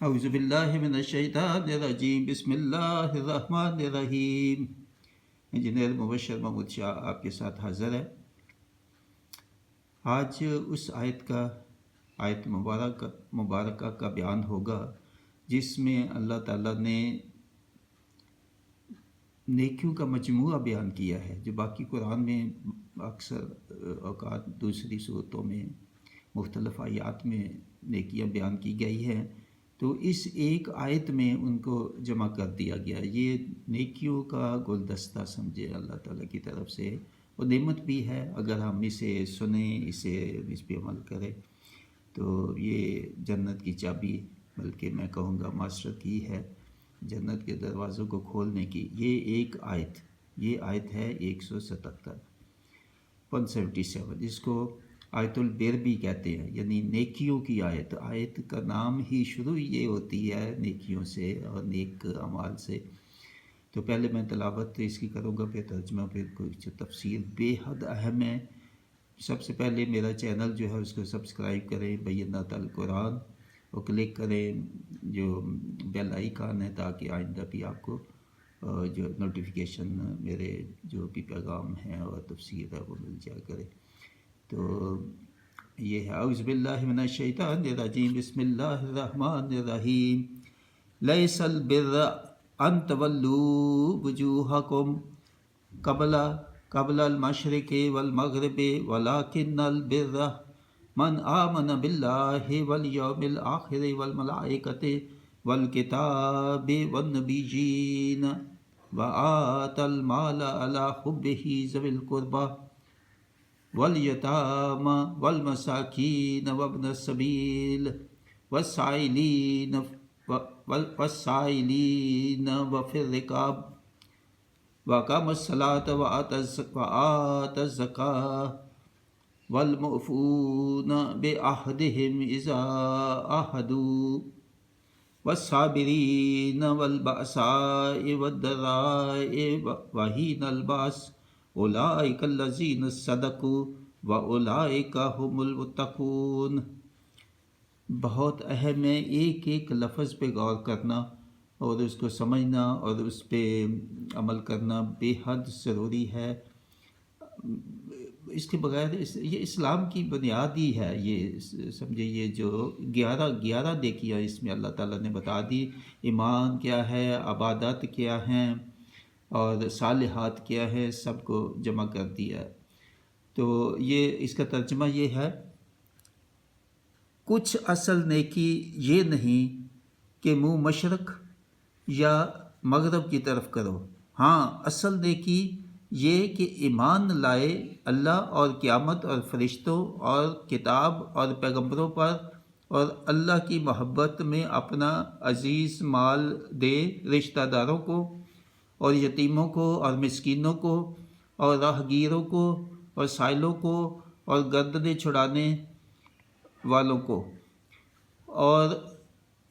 اعوذ باللہ من الشیطان الرجیم، بسم اللہ الرحمن الرحیم۔ انجینئر مبشر محمود شاہ آپ کے ساتھ حاضر ہے آج اس آیت کا، آیت مبارک، مبارکہ کا بیان ہوگا، جس میں اللہ تعالیٰ نے نیکیوں کا مجموعہ بیان کیا ہے، جو باقی قرآن میں اکثر اوقات دوسری صورتوں میں مختلف آیات میں نیکیاں بیان کی گئی ہیں۔ تو اس ایک آیت میں ان کو جمع کر دیا گیا۔ یہ نیکیوں کا گلدستہ سمجھے اللہ تعالیٰ کی طرف سے۔ وہ نعمت بھی ہے۔ اگر ہم اسے سنیں، اسے اس پہ عمل کریں، تو یہ جنت کی چابی، بلکہ میں کہوں گا معاشرت کی ہے۔ جنت کے دروازوں کو کھولنے کی۔ یہ ایک آیت۔ یہ آیت ہے ایک سو ستہتر۔ One seventy seven. جس کو آیت البیر بھی کہتے ہیں یعنی نیکیوں کی آیت۔ آیت کا نام ہی شروع یہ ہوتی ہے نیکیوں سے اور نیک اعمال سے۔ تو پہلے میں تلاوت اس کی کروں گا، پھر ترجمہ، پھر کچھ تفصیل۔ بے حد اہم ہے۔ سب سے پہلے میرا چینل جو ہے اس کو سبسکرائب کریں، بینات القرآن، اور کلک کریں جو بیل آئیکن ہے تاکہ آئندہ بھی آپ کو جو نوٹیفیکیشن میرے جو بھی پیغام ہیں اور تفصیل ہے وہ مل جایا کرے۔ تو یہ ہے، اعوذ باللہ من الشیطان الرجیم، بسم اللہ الرحمن الرحیم۔ لیس البر ان تولو وجوہکم قبل قبل المشرق والمغرب ولكن البر من آمن باللہ والیوم الآخر والملائکت والکتاب والنبیجین وآت المال على حبه ذوی القربہ۔ واليتامى والمساكين وابن السبيل والسائلين والسائلين وفي الرقاب. وأقام الصلاة وآتى الزكاة. والمؤفون بأهدهم إذا عهدوا والصابرين والبأساء والضراء وحين البأس اولئک الذین صدقوا و اولئک هم المتقون۔ بہت اہم ہے ایک ایک لفظ پہ غور کرنا اور اس کو سمجھنا اور اس پہ عمل کرنا بے حد ضروری ہے۔ اس کے بغیر یہ اسلام کی بنیادی ہے، یہ سمجھے یہ جو گیارہ گیارہ دیکھیا اس میں اللہ تعالیٰ نے بتا دی۔ ایمان کیا ہے، عبادت کیا ہیں اور صالحات کیا ہے، سب کو جمع کر دیا۔ ہے تو یہ اس کا ترجمہ یہ ہے، کچھ اصل نیکی یہ نہیں کہ منہ مشرق یا مغرب کی طرف کرو۔ ہاں اصل نیکی یہ کہ ایمان لائے اللہ اور قیامت اور فرشتوں اور کتاب اور پیغمبروں پر اور اللہ کی محبت میں اپنا عزیز مال دے رشتہ داروں کو۔ اور یتیموں کو، اور مسکینوں کو، اور راہ گیروں کو، اور سائلوں کو، اور گردنے چھڑانے والوں کو۔ اور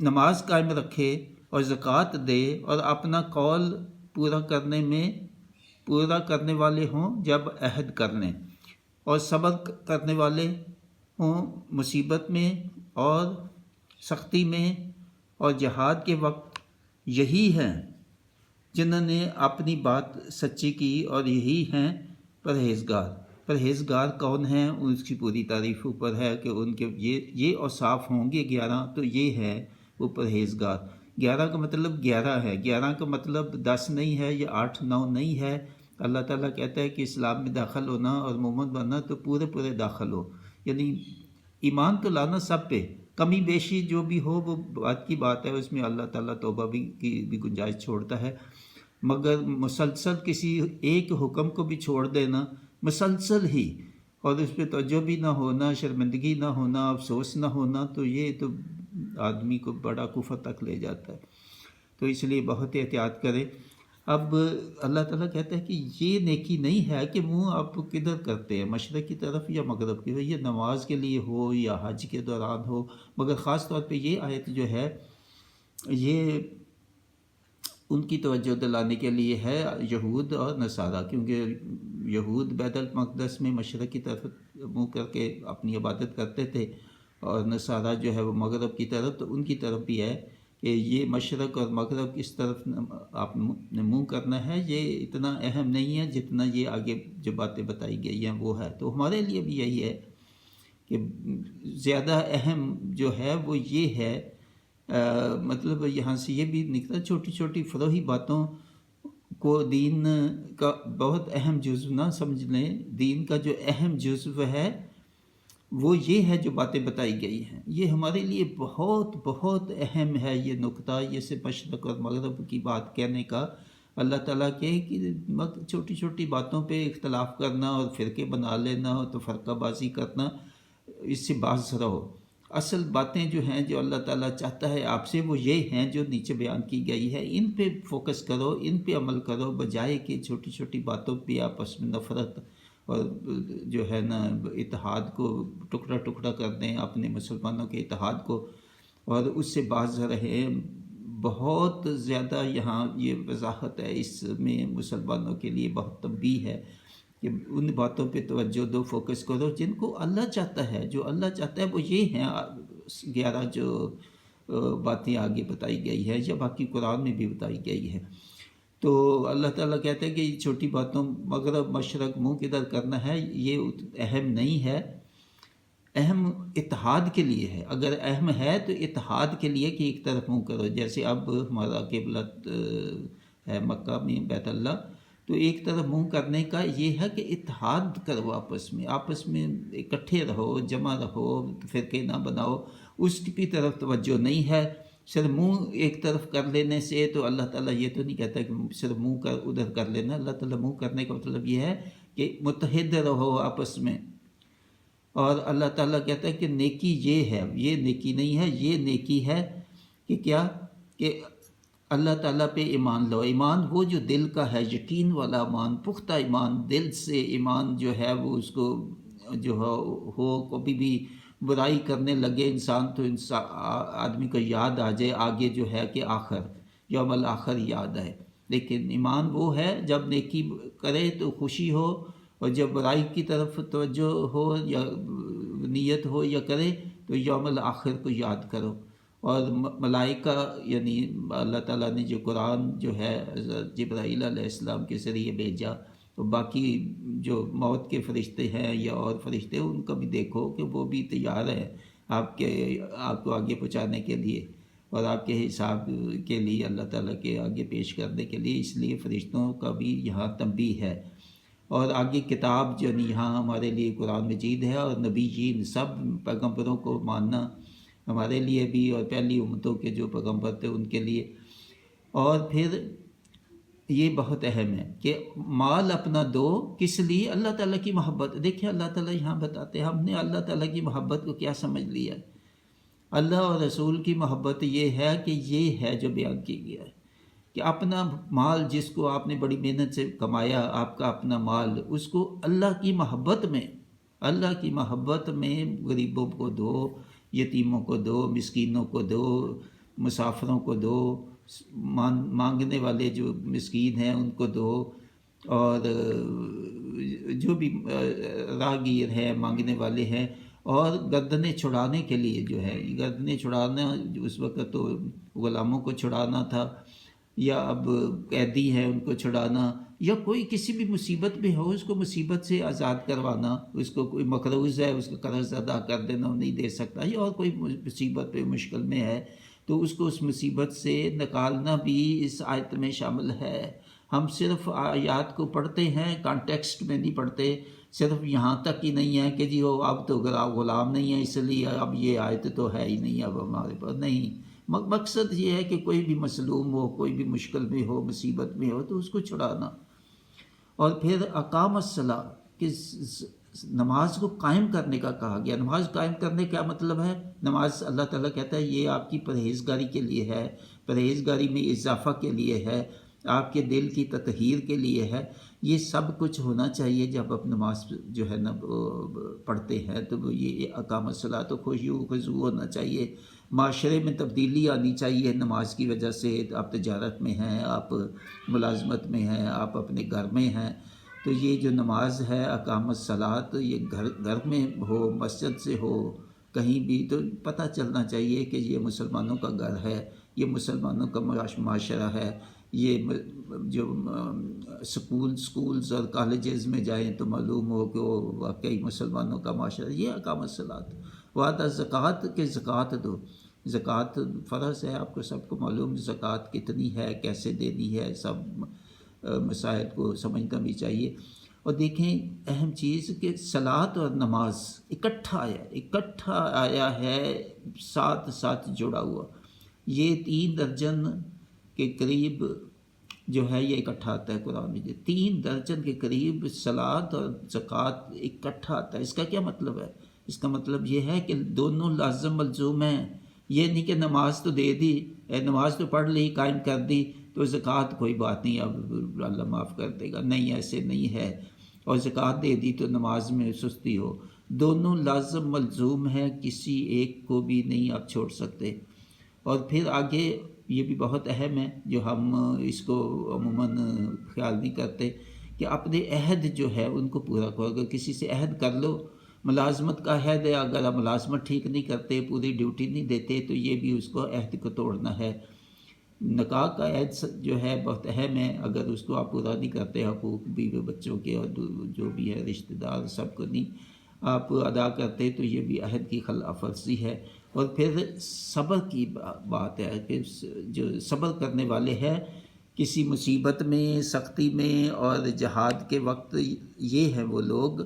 نماز قائم رکھے اور زکوٰۃ دے اور اپنا قول پورا کرنے میں پورا کرنے والے ہوں جب عہد کرنے۔ اور صبر کرنے والے ہوں مصیبت میں اور سختی میں۔ اور جہاد کے وقت یہی ہیں۔ جنہوں نے اپنی بات سچی کی اور یہی ہیں پرہیزگار۔ پرہیزگار کون ہیں؟ اس کی پوری تعریف اوپر ہے کہ ان کے یہ یہ اوصاف ہوں گے گیارہ تو یہ ہے وہ پرہیزگار۔ گیارہ کا مطلب گیارہ ہے۔ گیارہ کا مطلب دس نہیں ہے یا آٹھ، نو نہیں ہے۔ اللہ تعالیٰ کہتا ہے کہ اسلام میں داخل ہونا اور محمد بننا تو پورے پورے داخل ہو۔ یعنی ایمان تو لانا سب پہ۔ کمی بیشی جو بھی ہو، وہ بات کی بات ہے، اس میں اللہ تعالیٰ توبہ بھی کی، بھی گنجائش چھوڑتا ہے۔ مگر مسلسل کسی ایک حکم کو بھی چھوڑ دینا مسلسل ہی، اور اس پہ توجہ بھی نہ ہونا، شرمندگی نہ ہونا، افسوس نہ ہونا، تو یہ تو آدمی کو بڑا کفر تک لے جاتا ہے۔ تو اس لیے بہت احتیاط کرے اب اللہ تعالیٰ کہتا ہے کہ یہ نیکی نہیں ہے کہ منہ آپ کدھر کرتے ہیں، مشرق کی طرف یا مغرب کی یہ نماز کے لیے ہو یا حج کے دوران ہو۔ مگر خاص طور پہ یہ آیت جو ہے، یہ ان کی توجہ دلانے کے لیے ہے یہود اور نصارہ، کیونکہ یہود بیت المقدس میں مشرق کی طرف منہ کر کے اپنی عبادت کرتے تھے اور نصارہ جو ہے وہ مغرب کی طرف، تو ان کی طرف بھی ہے۔ کہ یہ مشرق اور مغرب کس طرف آپ نے منہ کرنا ہے، یہ اتنا اہم نہیں ہے جتنا یہ آگے جو باتیں بتائی گئی ہیں، وہ ہے۔ تو ہمارے لیے بھی یہی ہے کہ زیادہ اہم جو ہے وہ یہ ہے مطلب یہاں سے یہ بھی نکلا، چھوٹی چھوٹی فروہی باتوں کو دین کا بہت اہم جزو نہ سمجھ لیں۔ دین کا جو اہم جزو ہے وہ یہ ہے جو باتیں بتائی گئی ہیں۔ یہ ہمارے لیے بہت بہت اہم ہے۔ یہ نقطہ، یہ سے مشرق اور مغرب کی بات کہنے کا۔ اللہ تعالیٰ کے کہ چھوٹی چھوٹی باتوں پہ اختلاف کرنا اور فرقے بنا لینا اور تو فرقہ بازی کرنا، اس سے باز رہو۔ اصل باتیں جو ہیں، جو اللہ تعالیٰ چاہتا ہے آپ سے، وہ یہ ہیں جو نیچے بیان کی گئی ہے۔ ان پہ فوکس کرو، ان پہ عمل کرو، بجائے کہ چھوٹی چھوٹی باتوں پہ آپس میں نفرت اور جو ہے نا اتحاد کو ٹکڑا ٹکڑا کر دیں اپنے مسلمانوں کے اتحاد کو اور اس سے باز رہے۔ بہت زیادہ یہاں یہ وضاحت ہے، اس میں مسلمانوں کے لیے بہت تبی ہے کہ ان باتوں پہ توجہ دو، فوکس کرو۔ جن کو اللہ چاہتا ہے، جو اللہ چاہتا ہے وہ یہ ہیں۔ گیارہ جو باتیں آگے بتائی گئی ہے یا باقی قرآن میں بھی بتائی گئی ہے تو اللہ تعالیٰ کہتے ہیں کہ چھوٹی باتوں مغرب مشرق منہ کدھر کرنا ہے، یہ اہم نہیں ہے۔ اہم اتحاد کے لیے ہے۔ اگر اہم ہے تو اتحاد کے لیے کہ ایک طرف منہ کرو۔ جیسے اب ہمارا قبلت ہے مکہ میں بیت اللہ، تو ایک طرف منہ کرنے کا یہ ہے کہ اتحاد کرو آپس میں۔ آپس میں اکٹھے رہو، جمع رہو، فرقے نہ بناؤ۔ اس کی طرف توجہ نہیں ہے۔ صرف منہ ایک طرف کر لینے سے تو اللہ تعالیٰ یہ تو نہیں کہتا کہ صرف منہ کر ادھر کر لینا، اللہ تعالیٰ منہ کرنے کا مطلب یہ ہے کہ متحد رہو آپس میں۔ اور اللہ تعالیٰ کہتا ہے کہ نیکی یہ ہے، یہ نیکی نہیں ہے، یہ نیکی ہے کہ کیا؟ کہ اللہ تعالیٰ پہ ایمان لو۔ ایمان وہ جو دل کا ہے، یقین والا ایمان، پختہ ایمان، دل سے ایمان جو ہے وہ اس کو جو ہو کبھی بھی برائی کرنے لگے انسان تو انسان آدمی کو یاد آ جائے آگے جو ہے کہ آخر، یوم الآخر یاد آئے لیکن ایمان وہ ہے، جب نیکی کرے تو خوشی ہو اور جب برائی کی طرف توجہ ہو یا نیت ہو یا کرے تو یوم الآخر کو یاد کرو۔ اور ملائکہ یعنی اللہ تعالیٰ نے جو قرآن جو ہے جبرائیل علیہ السلام کے ذریعے بھیجا تو باقی جو موت کے فرشتے ہیں یا اور فرشتے ان کا بھی دیکھو کہ وہ بھی تیار ہے آپ کے، آپ کو آگے پہنچانے کے لیے اور آپ کے حساب کے لیے، اللہ تعالیٰ کے آگے پیش کرنے کے لیے۔ اس لیے فرشتوں کا بھی یہاں تنبی ہے۔ اور آگے کتاب جو یہاں ہمارے لیے قرآن مجید ہے اور نبی جین سب پیغمبروں کو ماننا ہمارے لیے بھی اور پہلی امتوں کے جو پیغمبر تھے ان کے لیے۔ اور پھر یہ بہت اہم ہے کہ مال اپنا دو، کس لیے؟ اللہ تعالیٰ کی محبت۔ دیکھیں، اللہ تعالیٰ یہاں بتاتے ہیں، ہم نے اللہ تعالیٰ کی محبت کو کیا سمجھ لیا؟ اللہ اور رسول کی محبت یہ ہے کہ یہ ہے جو بیان کی گیا ہے کہ اپنا مال، جس کو آپ نے بڑی محنت سے کمایا، آپ کا اپنا مال، اس کو اللہ کی محبت میں، اللہ کی محبت میں غریبوں کو دو، یتیموں کو دو، مسکینوں کو دو، مسافروں کو دو مانگنے والے جو مسکین ہیں ان کو دو اور جو بھی راہگیر ہیں مانگنے والے ہیں اور گردنیں چھڑانے کے لیے جو ہے گردنیں چھڑانا اس وقت تو غلاموں کو چھڑانا تھا یا اب قیدی ہیں ان کو چھڑانا یا کوئی کسی بھی مصیبت میں ہو، اس کو مصیبت سے آزاد کروانا، اس کو کوئی مقروض ہے، اس کا قرض ادا کر دینا، وہ نہیں دے سکتا، یا اور کوئی مصیبت پہ مشکل میں ہے تو اس کو اس مصیبت سے نکالنا بھی اس آیت میں شامل ہے۔ ہم صرف آیات کو پڑھتے ہیں کانٹیکسٹ میں نہیں پڑھتے، صرف یہاں تک ہی نہیں ہے کہ جی وہ اب تو غلام نہیں ہے، اس لیے اب یہ آیت تو ہے ہی نہیں اب ہمارے پاس۔ نہیں مقصد یہ ہے کہ کوئی بھی مظلوم ہو، کوئی بھی مشکل میں ہو، مصیبت میں ہو تو اس کو چھڑانا۔ اور پھر اقام الصلاح کہ نماز کو قائم کرنے کا کہا گیا۔ نماز قائم کرنے کا مطلب ہے، نماز اللہ تعالیٰ کہتا ہے، یہ آپ کی پرہیزگاری کے لیے ہے، پرہیزگاری میں اضافہ کے لیے ہے، آپ کے دل کی تطہیر کے لیے ہے۔ یہ سب کچھ ہونا چاہیے جب آپ نماز جو ہے نا پڑھتے ہیں، تو یہ اقام الصلاح تو خوشی و خضو ہونا چاہیے۔ معاشرے میں تبدیلی آنی چاہیے نماز کی وجہ سے۔ آپ تجارت میں ہیں، آپ ملازمت میں ہیں، آپ اپنے گھر میں ہیں۔ تو یہ جو نماز ہے، اقامت صلاح یہ گھر گھر میں ہو، مسجد سے ہو، کہیں بھی، تو پتہ چلنا چاہیے کہ یہ مسلمانوں کا گھر ہے، یہ مسلمانوں کا معاشرہ ہے، یہ جو، سکول، سکولز اور کالجز میں جائیں تو معلوم ہو کہ وہ واقعی مسلمانوں کا معاشرہ یہ اقامت صلاحت وعدہ زکوٰۃ کے زکوٰۃ دو۔ زکوٰۃ فرض ہے، آپ کو سب کو معلوم زکوٰۃ کتنی ہے، کیسے دینی ہے، سب مسائل کو سمجھنا بھی چاہیے۔ اور دیکھیں، اہم چیز کہ سلاد اور نماز اکٹھا آیا اکٹھا آیا ہے، ساتھ ساتھ جڑا ہوا۔ یہ تین درجن کے قریب جو ہے، یہ اکٹھا آتا ہے قرآن میں۔ تین درجن کے قریب سلاد اور زکوٰۃ اکٹھا آتا ہے۔ اس کا کیا مطلب ہے؟ اس کا مطلب یہ ہے کہ دونوں لازم ملزوم ہیں۔ یہ نہیں کہ نماز تو دے دی نماز تو پڑھ لی، قائم کر دی۔ تو زکوٰۃ کوئی بات نہیں، اب اللہ معاف کر دے گا۔ نہیں، ایسے نہیں ہے۔ اور زکوٰۃ دے دی تو نماز میں سستی ہو۔ دونوں لازم ملزوم ہیں، کسی ایک کو بھی نہیں آپ چھوڑ سکتے۔ اور پھر آگے یہ بھی بہت اہم ہے، جو ہم اس کو عموماً خیال نہیں کرتے، کہ اپنے عہد جو ہے ان کو پورا کرو۔ اگر کسی سے عہد کر لو، ملازمت کا عہد ہے۔ اگر آپ ملازمت ٹھیک نہیں کرتے، پوری ڈیوٹی نہیں دیتے، تو یہ بھی اس کو عہد کو توڑنا ہے۔ نکاح کا عہد جو ہے بہت اہم ہے۔ اگر اس کو آپ پورا نہیں کرتے حقوق، بیوی بچوں کے اور جو بھی ہے رشتہ دار، سب کو نہیں آپ ادا کرتے، تو یہ بھی عہد کی خلاف ورزی ہے۔ اور پھر صبر کی بات ہے کہ جو صبر کرنے والے ہیں، کسی مصیبت میں، سختی میں اور جہاد کے وقت یہ ہیں وہ لوگ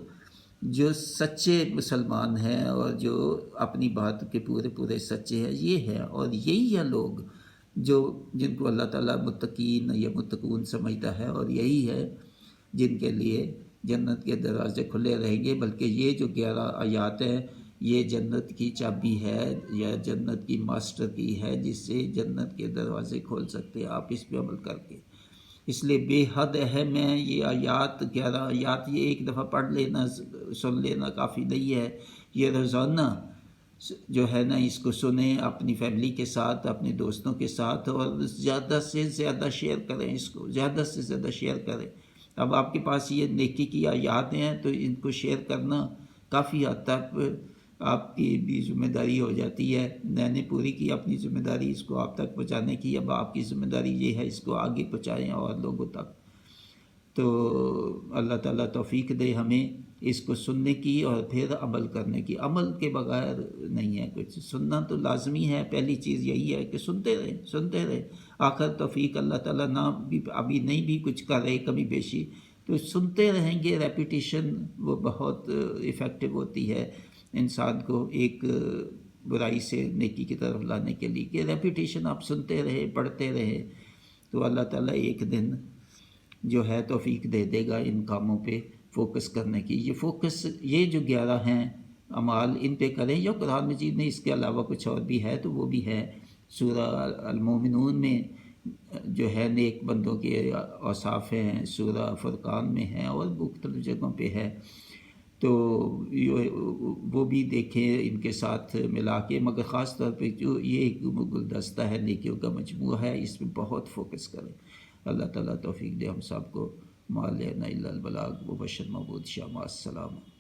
جو سچے مسلمان ہیں اور جو اپنی بات کے پورے پورے سچے ہیں، یہ ہے اور یہی ہیں لوگ جو جن کو اللہ تعالیٰ متقین یا متقون سمجھتا ہے اور یہی ہے جن کے لیے جنت کے دروازے کھلے رہیں گے، بلکہ یہ جو گیارہ آیات ہیں، یہ جنت کی چابی ہے یا جنت کی ماسٹر کی ہے جس سے جنت کے دروازے کھول سکتے ہیں آپ اس پہ عمل کر کے۔ اس لیے بے حد اہم ہے یہ آیات، گیارہ آیات، یہ ایک دفعہ پڑھ لینا، سن لینا کافی نہیں ہے۔ یہ روزانہ جو ہے نا، اس کو سنیں، اپنی فیملی کے ساتھ، اپنے دوستوں کے ساتھ، اور زیادہ سے زیادہ شیئر کریں اس کو، زیادہ سے زیادہ شیئر کریں۔ اب آپ کے پاس یہ نیکی کی آیات ہیں، تو ان کو شیئر کرنا کافی حد تک آپ کی بھی ذمہ داری ہو جاتی ہے۔ میں نے پوری کی اپنی ذمہ داری اس کو آپ تک پہنچانے کی، اب آپ کی ذمہ داری یہ ہے اس کو آگے پہنچائیں اور لوگوں تک۔ تو اللہ تعالیٰ توفیق دے ہمیں اس کو سننے کی اور پھر عمل کرنے کی۔ عمل کے بغیر نہیں ہے کچھ۔ سننا تو لازمی ہے۔ پہلی چیز یہی ہے کہ سنتے رہے سنتے رہے آخر توفیق اللہ تعالیٰ نہ بھی، ابھی نہیں بھی کچھ کرے کمی بیشی۔ تو سنتے رہیں گے۔ ریپیٹیشن وہ بہت افیکٹو ہوتی ہے انسان کو ایک برائی سے نیکی کی طرف لانے کے لیے کہ ریپیٹیشن آپ سنتے رہے پڑھتے رہے تو اللہ تعالیٰ ایک دن جو ہے توفیق دے دے گا ان کاموں پہ فوکس کرنے کی۔ یہ فوکس، یہ جو گیارہ ہیں امال، ان پہ کریں یا قرآن مجید میں اس کے علاوہ کچھ اور بھی ہے تو وہ بھی ہے۔ سورہ المومنون میں جو ہے نیک بندوں کے اوصاف ہیں، سورہ فرقان میں ہیں اور مختلف جگہوں پہ ہے۔ تو وہ بھی دیکھیں ان کے ساتھ ملا کے۔ مگر خاص طور پہ جو یہ ایک گلدستہ ہے، نیکیوں کا مجموعہ ہے، اس میں بہت فوکس کریں۔ اللہ تعالیٰ توفیق دے ہم سب کو. مال البلاغ و بشر محبود شاہ السلام